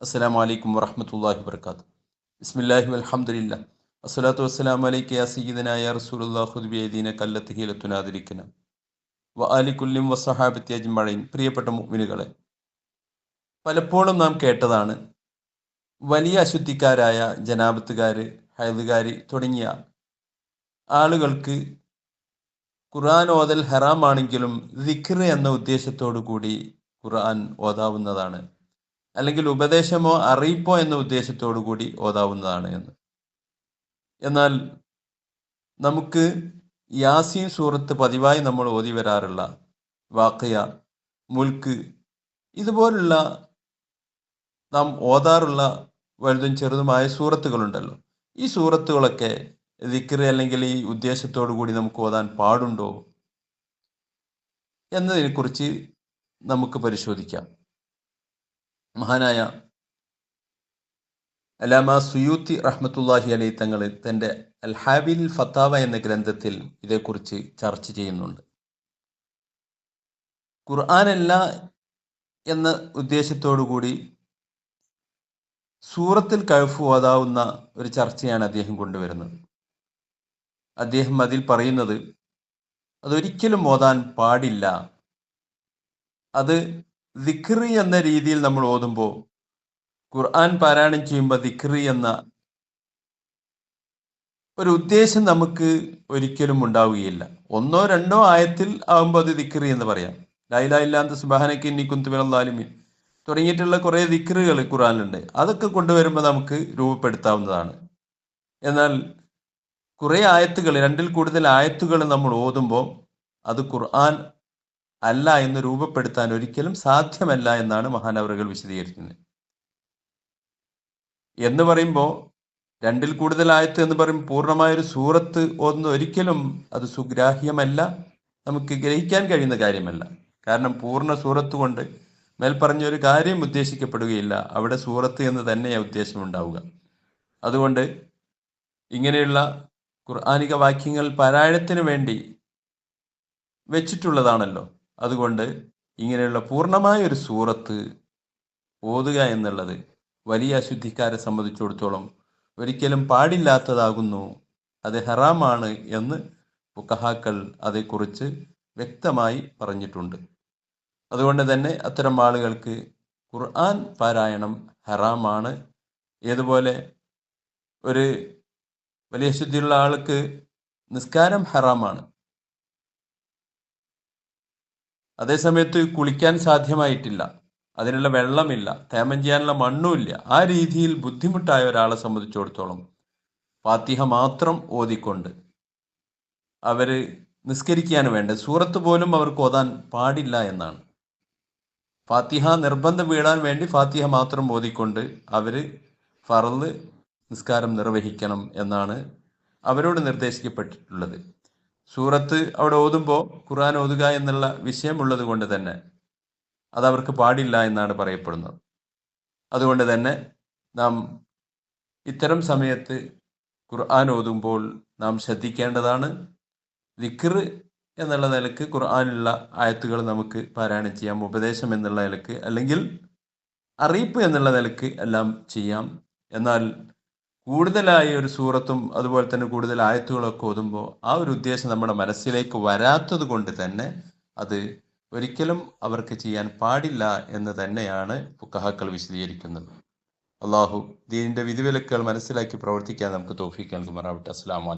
അസ്സലാമു വലൈക്കും വറഹ്മത്തുള്ളാഹി വബർക്കാത്തു ബിസ്മില്ലാഹി വൽഹംദുലില്ലാ അസ്സലാത്തു വസ്സലാം അലൈക്ക് യാ സയ്യിദനാ യാ റസൂലുള്ളാഹി ഖുദ് ബിയദീന കല്ലത്തി ഹീലത്തുനാദിരിക്കന വ അലിക്കുല്ലിം കുല്ലിം വസ്സഹാബത്തി അജ്മഈൻ പ്രിയപ്പെട്ട മുഗ്മിനുകളെ പലപ്പോഴും നാം കേട്ടതാണ് വലിയ അശുദ്ധിക്കാരായ ജനാപത്തുകാർ ഹൈദുകാർ തുടങ്ങിയ ആളുകൾക്ക് ഖുർആൻ ഓതൽ ഹറാമാണെങ്കിലും ദിക്ർ എന്ന ഉദ്ദേശത്തോടു കൂടി ഖുർആൻ ഓതാവുന്നതാണ്. അല്ലെങ്കിൽ ഉപദേശമോ അറിയിപ്പോ എന്ന ഉദ്ദേശത്തോടു കൂടി ഓതാവുന്നതാണ് എന്ന്. എന്നാൽ നമുക്ക് യാസീൻ സൂറത്ത് പതിവായി നമ്മൾ ഓതി വരാറുള്ള വാക്കയ മുൽക്ക് ഇതുപോലുള്ള നാം ഓതാറുള്ള വലുതും ചെറുതുമായ സൂറത്തുകളുണ്ടല്ലോ. ഈ സൂറത്തുകളൊക്കെ ദിക്ർ അല്ലെങ്കിൽ ഈ ഉദ്ദേശത്തോടു കൂടി നമുക്ക് ഓതാൻ പാടുണ്ടോ എന്നതിനെക്കുറിച്ച് നമുക്ക് പരിശോധിക്കാം. മഹാനായ അലാമ സുയൂത്തി റഹ്മത്തുല്ലാഹി അലൈ തങ്ങൾ തന്റെ അൽഹാബിൽ ഫത്താവ എന്ന ഗ്രന്ഥത്തിൽ ഇതേക്കുറിച്ച് ചർച്ച ചെയ്യുന്നുണ്ട്. ഖുർആാനല്ല എന്ന ഉദ്ദേശത്തോടു കൂടി സൂറത്തിൽ കഴുഫ് ഓതാവുന്ന ഒരു ചർച്ചയാണ് അദ്ദേഹം കൊണ്ടുവരുന്നത്. അദ്ദേഹം അതിൽ പറയുന്നത് അതൊരിക്കലും ഓതാൻ പാടില്ല. അത് ദിക്റി എന്ന രീതിയിൽ നമ്മൾ ഓതുമ്പോൾ ഖുർആൻ പാരായണം ചെയ്യുമ്പോൾ ദിക്റി എന്ന ഒരു ഉദ്ദേശം നമുക്ക് ഒരിക്കലും ഉണ്ടാവുകയില്ല. ഒന്നോ രണ്ടോ ആയത്തിൽ ആകുമ്പോൾ അത് ദിക്റി എന്ന് പറയാം. ലൈല ഇല്ലാത്ത സുബാനക്ക് ഇനി കുന്തുമിനാലിമീൻ തുടങ്ങിയിട്ടുള്ള കുറേ ദിക്റുകൾ ഖുറാനിലുണ്ട് അതൊക്കെ കൊണ്ടുവരുമ്പോൾ നമുക്ക് രൂപപ്പെടുത്താവുന്നതാണ്. എന്നാൽ കുറേ ആയത്തുകൾ രണ്ടിൽ കൂടുതൽ ആയത്തുകൾ നമ്മൾ ഓതുമ്പോൾ അത് ഖുർആൻ അല്ല എന്ന് രൂപപ്പെടുത്താൻ ഒരിക്കലും സാധ്യമല്ല എന്നാണ് മഹാനവറുകൾ വിശദീകരിക്കുന്നത്. എന്ന് പറയുമ്പോൾ രണ്ടിൽ കൂടുതൽ ആയത്ത് എന്ന് പറയും പൂർണമായൊരു സൂറത്ത് ഒന്ന് ഒരിക്കലും അത് സുഗ്രാഹ്യമല്ല നമുക്ക് ഗ്രഹിക്കാൻ കഴിയുന്ന കാര്യമല്ല. കാരണം പൂർണ സൂറത്ത് കൊണ്ട് മേൽപ്പറഞ്ഞ പറഞ്ഞ ഒരു കാര്യം ഉദ്ദേശിക്കപ്പെടുകയില്ല. അവിടെ സൂറത്ത് എന്ന് തന്നെയാണ് ഉദ്ദേശം ഉണ്ടാവുക. അതുകൊണ്ട് ഇങ്ങനെയുള്ള ഖുർആാനിക വാക്യങ്ങൾ പാരായണത്തിന് വേണ്ടി വെച്ചിട്ടുള്ളതാണല്ലോ. അതുകൊണ്ട് ഇങ്ങനെയുള്ള പൂർണമായ ഒരു സൂറത്ത് ഓതുക എന്നുള്ളത് വലിയ അശുദ്ധിക്കാരെ സംബന്ധിച്ചിടത്തോളം ഒരിക്കലും പാടില്ലാത്തതാകുന്നു. അത് ഹറാമാണ് എന്ന് ഫുക്കഹാക്കൾ അതേക്കുറിച്ച് വ്യക്തമായി പറഞ്ഞിട്ടുണ്ട്. അതുകൊണ്ട് തന്നെ അത്തരം ആളുകൾക്ക് ഖുർആൻ പാരായണം ഹറാമാണ്. ഏതുപോലെ ഒരു വലിയ ശുദ്ധിയുള്ള ആൾക്ക് നിസ്കാരം ഹറാമാണ്. അതേസമയത്ത് കുളിക്കാൻ സാധ്യമായിട്ടില്ല. അതിനുള്ള വെള്ളമില്ല. തേമം ചെയ്യാനുള്ള മണ്ണുമില്ല. ആ രീതിയിൽ ബുദ്ധിമുട്ടായ ഒരാളെ സംബന്ധിച്ചിടത്തോളം ഫാത്തിഹ മാത്രം ഓതിക്കൊണ്ട് അവർ നിസ്കരിക്കാൻ വേണ്ട സൂറത്ത് പോലും അവർക്ക് ഓതാൻ പാടില്ല എന്നാണ്. ഫാത്തിഹ നിർബന്ധം വീടാൻ വേണ്ടി ഫാത്തിഹ മാത്രം ഓതിക്കൊണ്ട് അവർ ഫറൽ നിസ്കാരം നിർവഹിക്കണം എന്നാണ് അവരോട് നിർദ്ദേശിക്കപ്പെട്ടിട്ടുള്ളത്. സൂറത്ത് അവിടെ ഓതുമ്പോൾ ഖുർആൻ ഓതുക എന്നുള്ള വിഷയമുള്ളത് കൊണ്ട് തന്നെ അത് അവർക്ക് പാടില്ല എന്നാണ് പറയപ്പെടുന്നത്. അതുകൊണ്ട് തന്നെ നാം ഇത്തരം സമയത്ത് ഖുർആൻ ഓതുമ്പോൾ നാം ശ്രദ്ധിക്കേണ്ടതാണ് ദിക്ർ എന്നുള്ള നിലയ്ക്ക് ഖുർആാനുള്ള ആയത്തുകൾ നമുക്ക് പാരായണം ചെയ്യാം ഉപദേശം എന്നുള്ള നിലയ്ക്ക് അല്ലെങ്കിൽ അറിയിപ്പ് എന്നുള്ള നിലയ്ക്ക് എല്ലാം ചെയ്യാം. എന്നാൽ കൂടുതലായി ഒരു സൂറത്തും അതുപോലെ തന്നെ കൂടുതൽ ആയത്തുകളൊക്കെ ഓതുമ്പോൾ ആ ഒരു ഉദ്ദേശം നമ്മുടെ മനസ്സിലേക്ക് വരാത്തത് കൊണ്ട് തന്നെ അത് ഒരിക്കലും അവർക്ക് ചെയ്യാൻ പാടില്ല എന്ന് തന്നെയാണ് ഫുക്കഹാക്കൾ വിശദീകരിക്കുന്നത്. അള്ളാഹു ദീനിന്റെ വിധിവിലക്കുകൾ മനസ്സിലാക്കി പ്രവർത്തിക്കാൻ നമുക്ക് തോഫിക്കാൻ കുമാറാവട്ടെ അസ്ലാം